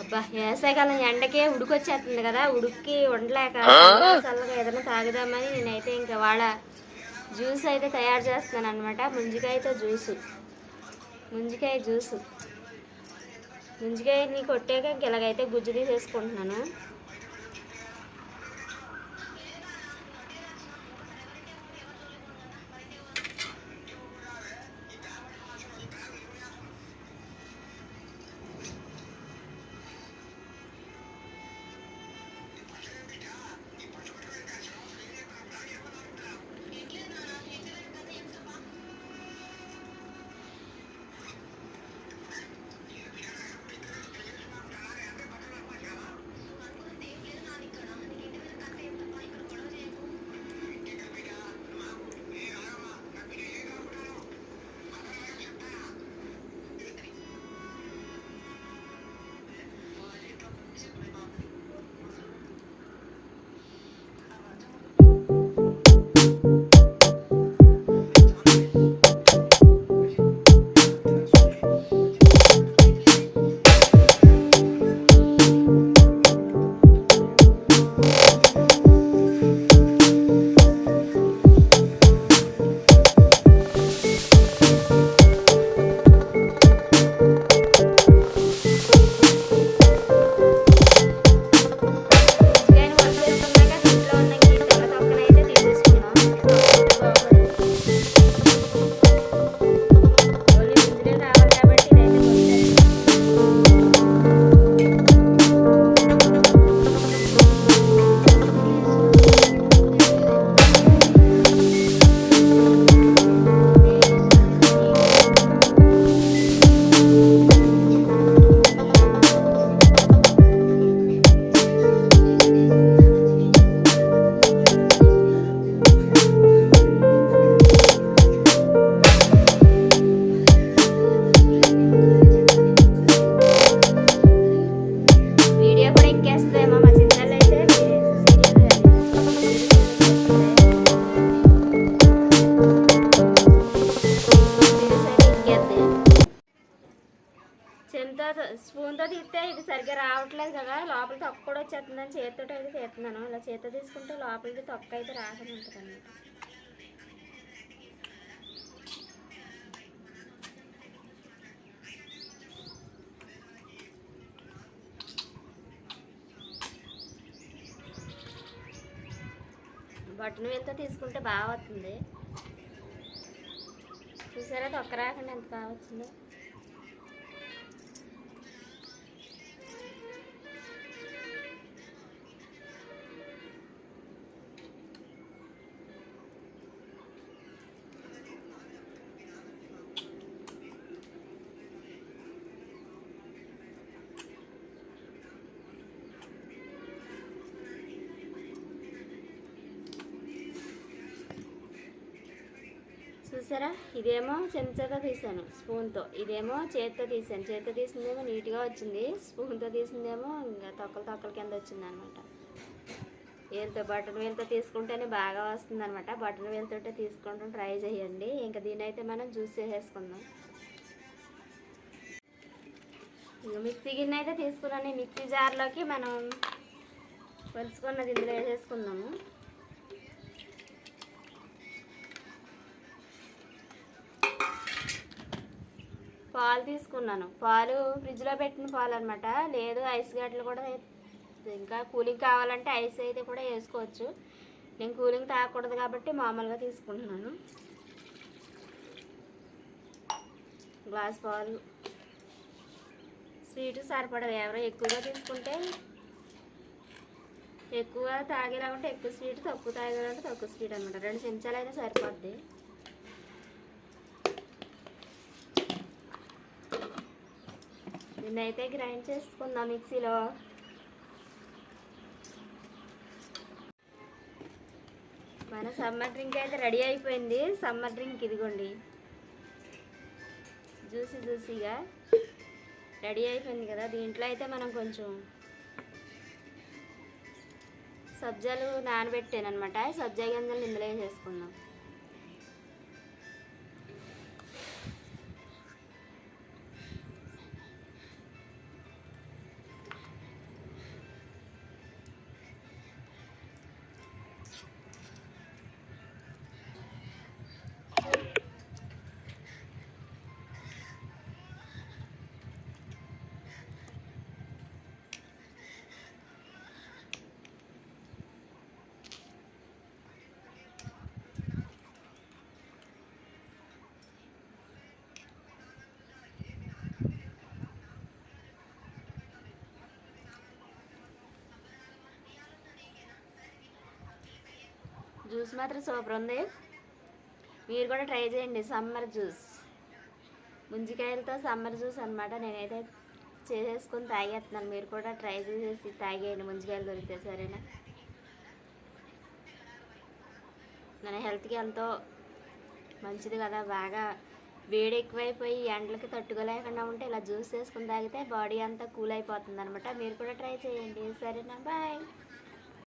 అబ్బా వేసాకాలం ఎండకే ఉడికొచ్చేస్తుంది కదా ఉడికి ఉండలేక చల్లగా ఏదైనా తాగుదామని నేనైతే ఇంకా వాళ్ళ జ్యూస్ అయితే తయారు చేస్తున్నాను అనమాట ముంజికాయతో జ్యూసు. ముంజికాయ జ్యూసు. ముంజికాయని కొట్టాక ఇలాగైతే గుజ్జు తీసేసుకుంటున్నాను. చెంతా స్పూన్తో తీస్తే ఇది సరిగ్గా రావట్లేదు కదా లోపల తొక్క కూడా వచ్చేస్తుందని చేతితో అయితే తీస్తున్నాను. ఇలా చేతితో తీసుకుంటే లోపలికి తొక్క అయితే రాకుండా ఉంటుంది అన్నమాట బటన్ వేలతో తీసుకుంటే బాగా వస్తుంది. చూసారా తొక్క రాకుండా ఎంత బాగా వచ్చిందో? చూసారా? ఇదేమో చెంచాతో తీసాను స్పూన్తో. ఇదేమో చేత్తో తీసాను. చేత్తో తీసిందేమో నీట్గా వచ్చింది. స్పూన్తో తీసిందేమో ఇంకా తొక్కలు తొక్కల కింద వచ్చింది అనమాట వీళ్ళతో బటన్ వేలుతో తీసుకుంటేనే బాగా వస్తుంది అనమాట బటన్ వేలుతో తీసుకుంటాం ట్రై చేయండి. ఇంకా దీని అయితే మనం జ్యూస్ చేసేసుకుందాం. ఇంకా మిక్సీ గిన్నె అయితే తీసుకున్నాను. మిక్సీ జార్లోకి మనం పలుచుకున్నది ఇందులో వేసేసుకుందాము. పాలు తీసుకున్నాను. పాలు ఫ్రిడ్జ్లో పెట్టిన పాలు అనమాట లేదు ఐస్ గడ్డలు కూడా ఇంకా కూలింగ్ కావాలంటే ఐస్ అయితే కూడా వేసుకోవచ్చు. నేను కూలింగ్ తాగకూడదు కాబట్టి మామూలుగా తీసుకుంటున్నాను. గ్లాస్ పాలు. స్వీట్ సరిపడదు. ఎవరో ఎక్కువగా తీసుకుంటే ఎక్కువ తాగేలా ఉంటే ఎక్కువ స్వీట్ తక్కువ తాగేలా ఉంటే తక్కువ స్వీట్ అనమాట రెండు చెంచాలు అయితే సరిపోద్ది. దీన్నైతే గ్రైండ్ చేసుకుందాం మిక్సీలో? మన సమ్మర్ డ్రింక్ అయితే రెడీ అయిపోయింది. సమ్మర్ డ్రింక్ ఇదిగోండి. జ్యూసీ జ్యూసీగా రెడీ అయిపోయింది కదా. దీంట్లో అయితే మనం కొంచెం సబ్జాలు నానబెట్టాను అనమాట సబ్జా గింజలు ఇందులో వేసేసుకుందాం జ్యూస్ మాత్రం సూపర్ ఉంది. మీరు కూడా ట్రై చేయండి సమ్మర్ జ్యూస్. ముంజికాయలతో సమ్మర్ జ్యూస్ అనమాట నేనైతే చేసేసుకొని తాగేస్తున్నాను. మీరు కూడా ట్రై చేసేసి తాగేయండి ముంజికాయలు దొరికితే సరేనా? మన హెల్త్కి ఎంతో మంచిది కదా. బాగా వేడి ఎక్కువైపోయి ఎండలకి తట్టుకోలేకుండా ఉంటే ఇలా జ్యూస్ చేసుకుని తాగితే బాడీ అంతా కూల్ అయిపోతుంది అనమాట మీరు కూడా ట్రై చేయండి. సరేనా? బాయ్.